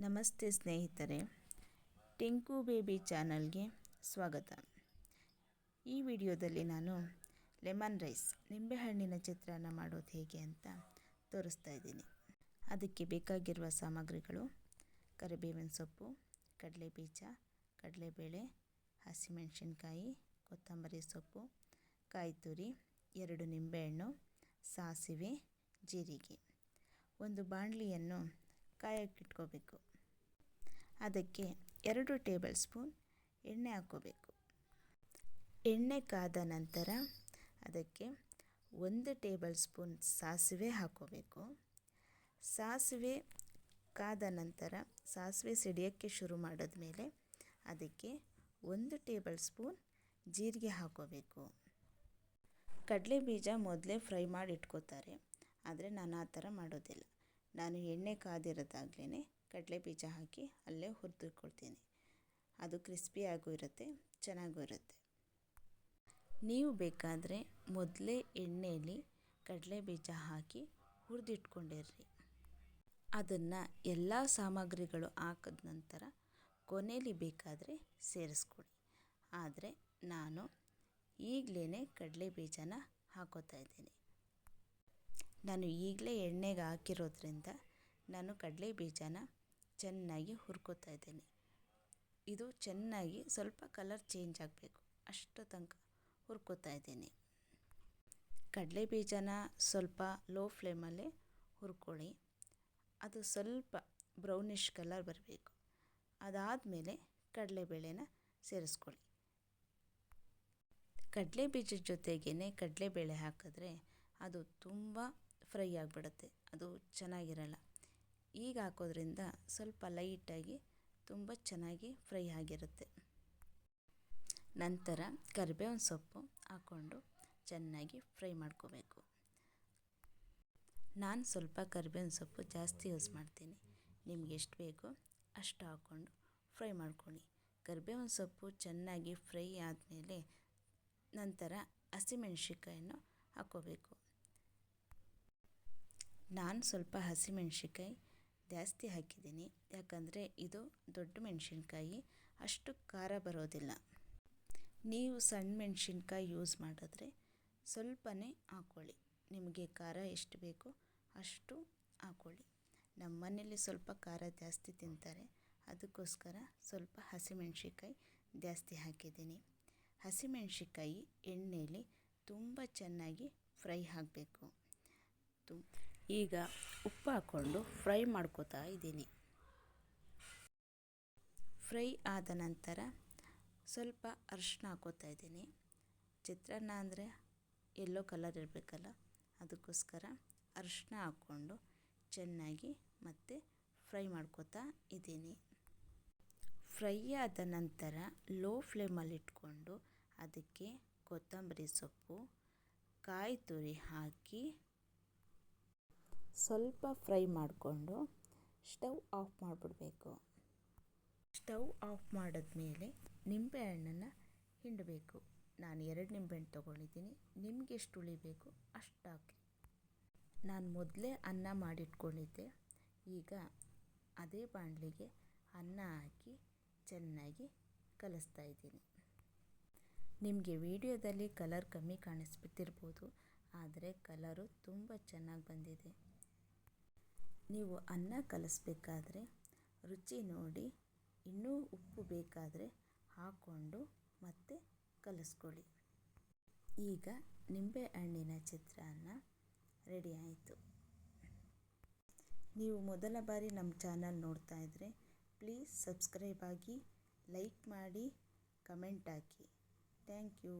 ನಮಸ್ತೆ ಸ್ನೇಹಿತರೆ, ಟಿಂಕು ಬೇಬಿ ಚಾನಲ್ಗೆ ಸ್ವಾಗತ. ಈ ವಿಡಿಯೋದಲ್ಲಿ ನಾನು ಲೆಮನ್ ರೈಸ್, ನಿಂಬೆಹಣ್ಣಿನ ಚಿತ್ರಾನ್ನ ಮಾಡೋದು ಹೇಗೆ ಅಂತ ತೋರಿಸ್ತಾ ಇದ್ದೀನಿ. ಅದಕ್ಕೆ ಬೇಕಾಗಿರುವ ಸಾಮಗ್ರಿಗಳು ಕರಿಬೇವಿನ ಸೊಪ್ಪು ಕಡಲೆ ಬೀಜ ಕಡಲೆಬೇಳೆ, ಹಸಿಮೆಣಸಿನ್ಕಾಯಿ, ಕೊತ್ತಂಬರಿ ಸೊಪ್ಪು ಕಾಯಿ ತುರಿ ಎರಡು ನಿಂಬೆಹಣ್ಣು, ಸಾಸಿವೆ, ಜೀರಿಗೆ. ಒಂದು ಬಾಣಲಿಯನ್ನು ಕಾಯಕ್ಕಿಟ್ಕೋಬೇಕು ಅದಕ್ಕೆ ಎರಡು ಟೇಬಲ್ ಸ್ಪೂನ್ ಎಣ್ಣೆ ಹಾಕ್ಕೋಬೇಕು. ಎಣ್ಣೆ ಕಾದ ನಂತರ ಅದಕ್ಕೆ ಒಂದು ಟೇಬಲ್ ಸ್ಪೂನ್ ಸಾಸಿವೆ ಹಾಕ್ಕೋಬೇಕು. ಸಾಸಿವೆ ಕಾದ ನಂತರ ಸಾಸಿವೆ ಸಿಡಿಯೋಕ್ಕೆ ಶುರು ಮಾಡಿದ್ಮೇಲೆ ಅದಕ್ಕೆ ಒಂದು ಟೇಬಲ್ ಸ್ಪೂನ್ ಜೀರಿಗೆ ಹಾಕೋಬೇಕು ಕಡಲೆ ಬೀಜ ಮೊದಲೇ ಫ್ರೈ ಮಾಡಿ ಇಟ್ಕೋತಾರೆ, ಆದರೆ ನಾನು ಆ ಥರ ಮಾಡೋದಿಲ್ಲ. ನಾನು ಎಣ್ಣೆ ಕಾದಿರೋದಾಗ್ಲೇ ಕಡಲೆ ಬೀಜ ಹಾಕಿ ಅಲ್ಲೇ ಹುರಿದುಕೊಳ್ತೀನಿ. ಅದು ಕ್ರಿಸ್ಪಿಯಾಗೂ ಇರುತ್ತೆ, ಚೆನ್ನಾಗೂ ಇರುತ್ತೆ. ನೀವು ಬೇಕಾದರೆ ಮೊದಲೇ ಎಣ್ಣೆಯಲ್ಲಿ ಕಡಲೆ ಬೀಜ ಹಾಕಿ ಹುರಿದಿಟ್ಕೊಂಡಿರ್ರಿ. ಅದನ್ನು ಎಲ್ಲ ಸಾಮಗ್ರಿಗಳು ಹಾಕಿದ ನಂತರ ಕೊನೆಯಲ್ಲಿ ಬೇಕಾದರೆ ಸೇರಿಸ್ಕೊಳ್ಳಿ ಆದರೆ ನಾನು ಈಗಲೇ ಕಡಲೆ ಬೀಜನ ಹಾಕೋತಾ ಇದ್ದೀನಿ. ನಾನು ಈಗಲೇ ಎಣ್ಣೆಗೆ ಹಾಕಿರೋದ್ರಿಂದ ನಾನು ಕಡಲೆ ಬೀಜನ ಚೆನ್ನಾಗಿ ಹುರ್ಕೊತಾ ಇದ್ದೀನಿ. ಇದು ಚೆನ್ನಾಗಿ ಸ್ವಲ್ಪ ಕಲರ್ ಚೇಂಜ್ ಆಗಬೇಕು. ಅಷ್ಟು ತನಕ ಹುರ್ಕೊತಾ ಇದ್ದೀನಿ. ಕಡಲೆ ಬೀಜನ ಸ್ವಲ್ಪ ಲೋ ಫ್ಲೇಮಲ್ಲೇ ಹುರ್ಕೊಳ್ಳಿ. ಅದು ಸ್ವಲ್ಪ ಬ್ರೌನಿಷ್ ಕಲರ್ ಬರಬೇಕು. ಅದಾದಮೇಲೆ ಕಡಲೆಬೇಳೆನ ಸೇರಿಸ್ಕೊಳ್ಳಿ. ಕಡಲೆ ಬೀಜದ ಜೊತೆಗೇ ಕಡಲೆಬೇಳೆ ಹಾಕಿದ್ರೆ ಅದು ತುಂಬ ಫ್ರೈ ಆಗಿಬಿಡುತ್ತೆ, ಅದು ಚೆನ್ನಾಗಿರಲ್ಲ. ಈಗ ಹಾಕೋದ್ರಿಂದ ಸ್ವಲ್ಪ ಲೈಟಾಗಿ ತುಂಬ ಚೆನ್ನಾಗಿ ಫ್ರೈ ಆಗಿರುತ್ತೆ. ನಂತರ ಕರಿಬೇವಿನ ಸೊಪ್ಪು ಹಾಕ್ಕೊಂಡು ಚೆನ್ನಾಗಿ ಫ್ರೈ ಮಾಡ್ಕೋಬೇಕು. ನಾನು ಸ್ವಲ್ಪ ಕರಿಬೇವಿನ ಸೊಪ್ಪು ಜಾಸ್ತಿ ಯೂಸ್ ಮಾಡ್ತೀನಿ. ನಿಮ್ಗೆ ಎಷ್ಟು ಬೇಕೋ ಅಷ್ಟು ಹಾಕ್ಕೊಂಡು ಫ್ರೈ ಮಾಡ್ಕೊಳ್ಳಿ. ಕರಿಬೇವಿನ ಸೊಪ್ಪು ಚೆನ್ನಾಗಿ ಫ್ರೈ ಆದಮೇಲೆ ನಂತರ ಹಸಿಮೆಣ್ಸಿನ್ಕಾಯನ್ನು ಹಾಕ್ಕೋಬೇಕು. ನಾನು ಸ್ವಲ್ಪ ಹಸಿಮೆಣ್ಸಿನ್ಕಾಯಿ ಜಾಸ್ತಿ ಹಾಕಿದ್ದೀನಿ. ಯಾಕಂದರೆ ಇದು ದೊಡ್ಡ ಮೆಣಸಿನ್ಕಾಯಿ, ಅಷ್ಟು ಖಾರ ಬರೋದಿಲ್ಲ. ನೀವು ಸಣ್ಣ ಮೆಣಸಿನ್ಕಾಯಿ ಯೂಸ್ ಮಾಡಿದ್ರೆ ಸ್ವಲ್ಪನೇ ಹಾಕ್ಕೊಳ್ಳಿ ನಿಮಗೆ ಖಾರ ಎಷ್ಟು ಬೇಕೋ ಅಷ್ಟು ಹಾಕ್ಕೊಳ್ಳಿ ನಮ್ಮ ಮನೇಲಿ ಸ್ವಲ್ಪ ಖಾರ ಜಾಸ್ತಿ ತಿಂತಾರೆ. ಅದಕ್ಕೋಸ್ಕರ ಸ್ವಲ್ಪ ಹಸಿಮೆಣ್ಸಿನ್ಕಾಯಿ ಜಾಸ್ತಿ ಹಾಕಿದ್ದೀನಿ. ಹಸಿಮೆಣ್ಸಿನ್ಕಾಯಿ ಎಣ್ಣೆಯಲ್ಲಿ ತುಂಬ ಚೆನ್ನಾಗಿ ಫ್ರೈ ಆಗಬೇಕು. ತು ಈಗ ಉಪ್ಪು ಹಾಕ್ಕೊಂಡು ಫ್ರೈ ಮಾಡ್ಕೋತಾ ಇದ್ದೀನಿ. ಫ್ರೈ ಆದ ನಂತರ ಸ್ವಲ್ಪ ಅರಿಶಿನ ಹಾಕೋತಾ ಇದ್ದೀನಿ. ಚಿತ್ರಾನ್ನ ಅಂದರೆ ಎಲ್ಲೋ ಕಲರ್ ಇರಬೇಕಲ್ಲ, ಅದಕ್ಕೋಸ್ಕರ ಅರಿಶಿನ ಹಾಕ್ಕೊಂಡು ಚೆನ್ನಾಗಿ ಮತ್ತೆ ಫ್ರೈ ಮಾಡ್ಕೋತಾ ಇದ್ದೀನಿ. ಫ್ರೈ ಆದ ನಂತರ ಲೋ ಫ್ಲೇಮಲ್ಲಿ ಇಟ್ಕೊಂಡು ಅದಕ್ಕೆ ಕೊತ್ತಂಬರಿ ಸೊಪ್ಪು, ಕಾಯಿ ತುರಿ ಹಾಕಿ ಸ್ವಲ್ಪ ಫ್ರೈ ಮಾಡಿಕೊಂಡು ಸ್ಟವ್ ಆಫ್ ಮಾಡಿಬಿಡ್ಬೇಕು. ಸ್ಟವ್ ಆಫ್ ಮಾಡಿದ್ಮೇಲೆ ನಿಂಬೆಹಣ್ಣನ್ನು ಹಿಂಡಬೇಕು. ನಾನು ಎರಡು ನಿಂಬೆಹಣ್ಣು ತೊಗೊಂಡಿದ್ದೀನಿ. ನಿಮ್ಗೆ ಎಷ್ಟು ಉಳಿಬೇಕು ಅಷ್ಟು ಹಾಕಿ. ನಾನು ಮೊದಲೇ ಅನ್ನ ಮಾಡಿಟ್ಕೊಂಡಿದ್ದೆ. ಈಗ ಅದೇ ಬಾಣಲಿಗೆ ಅನ್ನ ಹಾಕಿ ಚೆನ್ನಾಗಿ ಕಲಿಸ್ತಾ ಇದ್ದೀನಿ. ನಿಮಗೆ ವಿಡಿಯೋದಲ್ಲಿ ಕಲರ್ ಕಮ್ಮಿ ಕಾಣಿಸ್ಬಿಟ್ಟಿರ್ಬೋದು. ಆದರೆ ಕಲರು ತುಂಬ ಚೆನ್ನಾಗಿ ಬಂದಿದೆ. ನೀವು ಅನ್ನ ಕಲಿಸ್ಬೇಕಾದ್ರೆ ರುಚಿ ನೋಡಿ, ಇನ್ನೂ ಉಪ್ಪು ಬೇಕಾದರೆ ಹಾಕ್ಕೊಂಡು ಮತ್ತೆ ಕಲಿಸ್ಕೊಳ್ಳಿ. ಈಗ ನಿಂಬೆಹಣ್ಣಿನ ಚಿತ್ರಾನ್ನ ರೆಡಿ ಆಯಿತು. ನೀವು ಮೊದಲ ಬಾರಿ ನಮ್ಮ ಚಾನಲ್ ನೋಡ್ತಾ ಇದ್ದರೆ ಪ್ಲೀಸ್ ಸಬ್ಸ್ಕ್ರೈಬ್ ಆಗಿ ಲೈಕ್ ಮಾಡಿ ಕಮೆಂಟ್ ಹಾಕಿ. Thank you